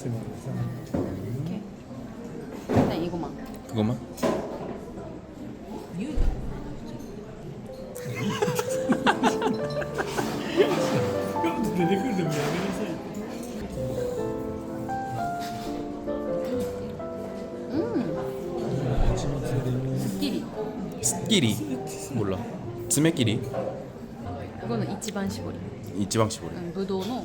してもらってさ 이렇게. 일단 이거만. 그것만? 형出てくるでもやめなさい 음. 스끼리. 스끼리 몰라 스매끼리 이거는 이치반 시보리. 이지방 시보리 응, 무도노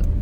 部。